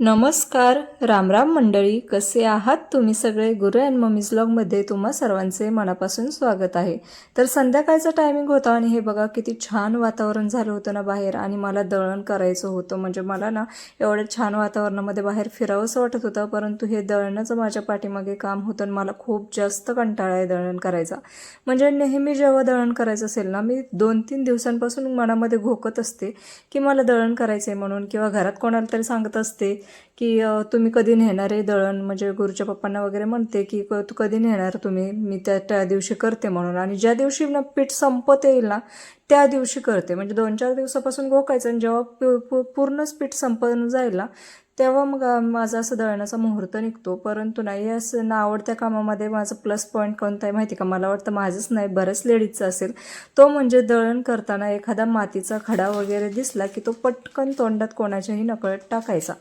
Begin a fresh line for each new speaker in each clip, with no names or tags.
नमस्कार रामराम मंडळी कसे आहात तुम्ही सगळे? गुरु अँड मम्मीज ब्लॉगमध्ये तुम्हा सर्वांचे मनापासून स्वागत आहे. तर संध्याकाळचा टायमिंग होता आणि हे बघा किती छान वातावरण झालं होतं ना बाहेर आणि मला दळण करायचं होतं. म्हणजे मला ना एवढ्या छान वातावरणामध्ये बाहेर फिरावंसं वाटत होतं परंतु हे दळणाचं माझ्या पाठीमागे काम होतं आणि मला खूप जास्त कंटाळा आहे दळण करायचा. म्हणजे नेहमी जेव्हा दळण करायचं असेल ना मी दोन तीन दिवसांपासून मनामध्ये घोकत असते की मला दळण करायचं आहे म्हणून किंवा घरात कोणाला तरी सांगत असते की तुम्ही कधी नेणार आहे दळण? म्हणजे गुरुच्या पप्पांना वगैरे म्हणते की क- तू कधी नेणार तुम्ही? मी त्या त्या दिवशी करते म्हणून. आणि ज्या दिवशी ना पीठ संपत येईल ना त्या दिवशी करते. म्हणजे दोन चार दिवसापासून घोकायचं आणि जेव्हा पूर्णच पीठ संपन जाईल ना तेव्हा मग माझा असं दळणाचा मुहूर्त निघतो. परंतु नाही असं ना आवडत्या कामामध्ये माझं प्लस पॉईंट कोणता आहे माहिती का? मला वाटतं माझंच नाही बऱ्याच लेडीजचं असेल. तो म्हणजे दळण करताना एखादा मातीचा खडा वगैरे दिसला की तो पटकन तोंडात कोणाच्याही नकळत टाकायचा.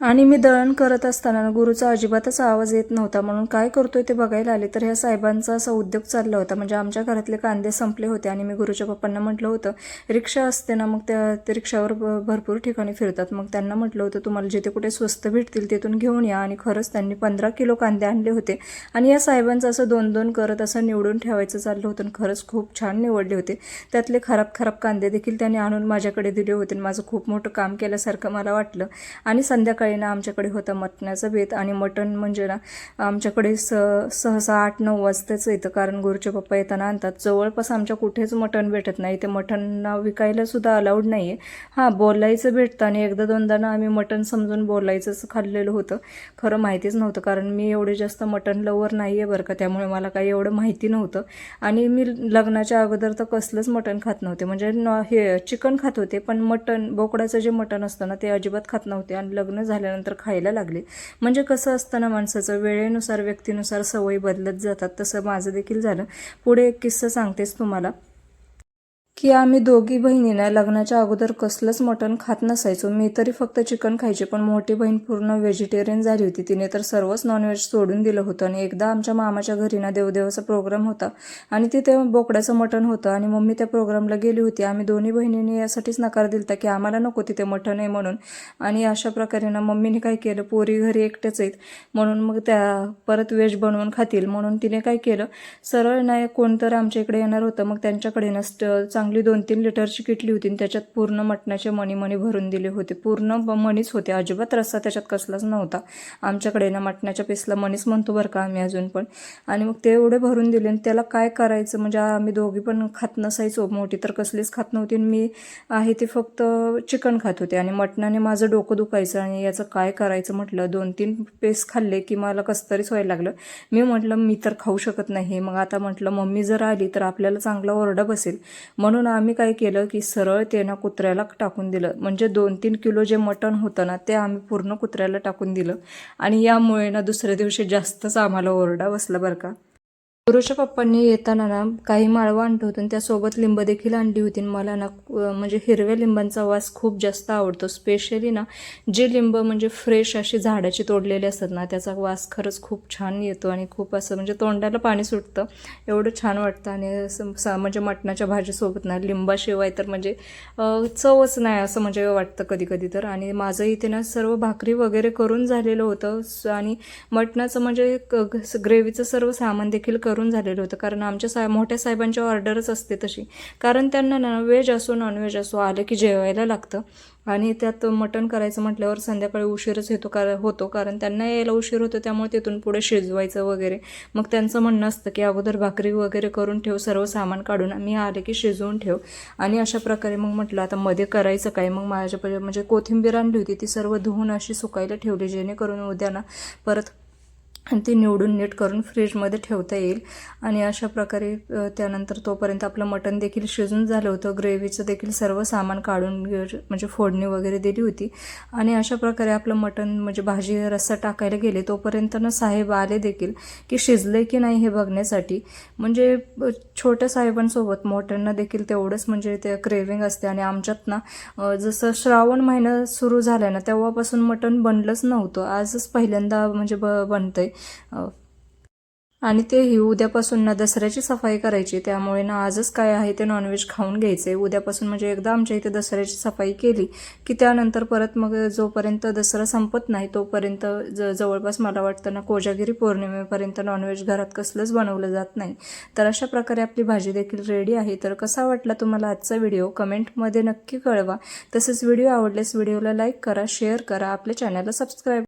आणि मी दळण करत असताना गुरुचा अजिबातच आवाज येत नव्हता. म्हणून काय करतोय ते बघायला आले तर ह्या साहेबांचा असा उद्योग चालला होता. म्हणजे आमच्या घरातले कांदे संपले होते आणि मी गुरुच्या पप्पांना म्हटलं होतं रिक्षा असते ना मग त्या ते रिक्षावर भरपूर ठिकाणी फिरतात. मग त्यांना म्हटलं होतं तुम्हाला जिथे कुठे स्वस्त भेटतील तिथून घेऊन या. आणि खरंच त्यांनी पंधरा किलो कांदे आणले होते. आणि या साहेबांचं असं दोन दोन करत असं निवडून ठेवायचं चाललं होतं आणि खरंच खूप छान निवडले होते. त्यातले खराब खराब कांदे देखील त्यांनी आणून माझ्याकडे दिले होते आणि माझं खूप मोठं काम केल्यासारखं मला वाटलं. आणि संध्याकाळी ना आमच्याकडे होता मटणाचा बेत आणि मटण म्हणजे ना आमच्याकडे स सहसा आठ नऊ वाजताच येतं. कारण गुरुचे पप्पा येताना आणतात. जवळपास आमच्या कुठेच मटण भेटत नाही. ते मटण विकायलासुद्धा अलाउड नाही आहे हां बोलायचं भेटतं आणि एकदा दोनदा ना आम्ही मटण समजून बोलायचंच खाल्लेलं होतं. खरं माहितीच नव्हतं. कारण मी एवढे जास्त मटण लवर नाही आहे बरं का. त्यामुळे मला काही एवढं माहिती नव्हतं. आणि मी लग्नाच्या अगोदर तर कसलंच मटण खात नव्हते. म्हणजे हे चिकन खात होते. पण मटण बोकडाचं जे मटण असतं ना ते अजिबात खात नव्हते. आणि लग्न झालं झाल्यानंतर खायला लागले. म्हणजे कसं असतं ना माणसाचं वेळेनुसार व्यक्तीनुसार सवयी बदलत जातात. तसं माझं देखील झालं. पुढे एक किस्सा सांगतेच तुम्हाला. की आम्ही दोघी बहिणींना लग्नाच्या अगोदर कसलंच मटण खात नसायचो. मी तरी फक्त चिकन खायचे पण मोठी बहीण पूर्ण व्हेजिटेरियन झाली होती. तिने तर सर्वच नॉनव्हेज सोडून दिलं होतं आणि एकदा आमच्या मामाच्या घरी ना देवदेवाचा प्रोग्राम होता आणि तिथे बोकड्याचं मटण होतं आणि मम्मी त्या प्रोग्रामला गेली होती. आम्ही दोन्ही बहिणींनी यासाठीच नकार दिलता की आम्हाला नको तिथे मटण आहे म्हणून. आणि अशा प्रकारे ना मम्मीने काय केलं पोरी घरी एकट्याच आहेत म्हणून मग त्या परत व्हेज बनवून खातील म्हणून तिने काय केलं सरळ नाही कोणतर आमच्या इकडे येणार होतं. मग त्यांच्याकडे ना स्ट चांगली दोन तीन लिटरची किटली होती आणि त्याच्यात पूर्ण मटणाचे मणी मणी भरून दिले होते. पूर्ण मणीच होते. अजिबात रस्सा त्याच्यात कसलाच नव्हता. आमच्याकडे ना मटणाच्या पीसला मणीच म्हणतो बरं का आम्ही अजून पण. आणि मग ते एवढे भरून दिले आणि त्याला काय करायचं? म्हणजे आम्ही दोघी पण खात नसायचो. मोठी तर कसलीच खात नव्हती आणि मी आहे ते फक्त चिकन खात होते. आणि मटणाने माझं डोकं दुखायचं आणि याचं काय करायचं म्हटलं? दोन तीन पेस खाल्ले की मला कसं तरीच व्हायला लागलं. मी म्हटलं मी तर खाऊ शकत नाही. मग आता म्हटलं मम्मी जर आली तर आपल्याला चांगला ओरडा बसेल. म्हणून म्हणून आम्ही काय केलं की सरळ ते ना कुत्र्याला टाकून दिलं. म्हणजे दोन तीन किलो जे मटण होतं ना ते आम्ही पूर्ण कुत्र्याला टाकून दिलं. आणि यामुळे ना दुसऱ्या दिवशी जास्तच आम्हाला ओरडा बसला बरं का. गुरुच्या पप्पांनी येताना ना काही माळवं आणलं होतं आणि त्यासोबत लिंब देखील आणली होती. मला ना म्हणजे हिरव्या लिंबांचा वास खूप जास्त आवडतो. स्पेशली ना जे लिंब म्हणजे फ्रेश अशी झाडाची तोडलेली असतात ना त्याचा वास खरंच खूप छान येतो आणि खूप असं म्हणजे तोंडाला पाणी सुटतं. एवढं छान वाटतं. आणि असं सा- म्हणजे मटणाच्या भाजीसोबत ना लिंबाशिवाय तर म्हणजे चवच नाही असं म्हणजे वाटतं कधी कधी तर. आणि माझं इथे ना सर्व भाकरी वगैरे करून झालेलं होतं. स- आणि मटणाचं म्हणजे ग्रेव्हीचं सर्व सामान देखील करून करून झालेलं होतं. कारण आमच्या सा मोठ्या साहेबांची ऑर्डरच असते तशी. कारण त्यांना ना व्हेज असो नॉनव्हेज असो आलं की जेवायला लागतं. आणि त्यात मटण करायचं म्हटल्यावर संध्याकाळी उशीरच येतो कार होतो. कारण त्यांना यायला उशीर होतो त्यामुळे तिथून पुढे शिजवायचं वगैरे. मग त्यांचं म्हणणं असतं की अगोदर भाकरी वगैरे करून ठेव सर्व सामान काढून मी आले की शिजवून ठेव. आणि अशा प्रकारे मग म्हटलं आता मध्ये करायचं काय? मग माझ्या म्हणजे कोथिंबीर आणली होती ती सर्व धुवून अशी सुकायला ठेवली जेणेकरून उद्या ना परत आणि ती निवडून नीट करून फ्रीजमध्ये ठेवता येईल. आणि अशा प्रकारे त्यानंतर तोपर्यंत आपलं मटण देखील शिजून झालं होतं. ग्रेव्हीचं देखील सर्व सामान काढून म्हणजे फोडणी वगैरे दिली होती. आणि अशा प्रकारे आपलं मटण म्हणजे भाजी रस्सा टाकायला गेले तोपर्यंत ना साहेब आले देखील की शिजले की नाही हे बघण्यासाठी. म्हणजे छोट्या साहेबांसोबत मोठ्यांना देखील तेवढंच म्हणजे ते क्रेविंग असते. आणि आमच्यात ना जसं श्रावण महिना सुरू झाला ना तेव्हापासून मटण बनलंच नव्हतं. आजच पहिल्यांदा म्हणजे ब बनतंय. आहे आणि तेही उद्यापासून ना दसऱ्याची सफाई करायची त्यामुळे ना आजच काय आहे ते नॉनव्हेज खाऊन घ्यायचे. उद्यापासून म्हणजे एकदा आमच्या इथे दसऱ्याची सफाई केली की त्यानंतर परत मग जोपर्यंत दसरा संपत नाही तोपर्यंत ज जवळपास मला वाटतं ना कोजागिरी पौर्णिमेपर्यंत नॉनव्हेज घरात कसलंच बनवलं जात नाही. तर अशा प्रकारे आपली भाजी देखील रेडी आहे. तर कसा वाटला तुम्हाला आजचा व्हिडिओ कमेंटमध्ये नक्की कळवा. तसेच व्हिडिओ आवडल्यास व्हिडिओला लाईक करा शेअर करा. आपल्या चॅनलला सबस्क्राईब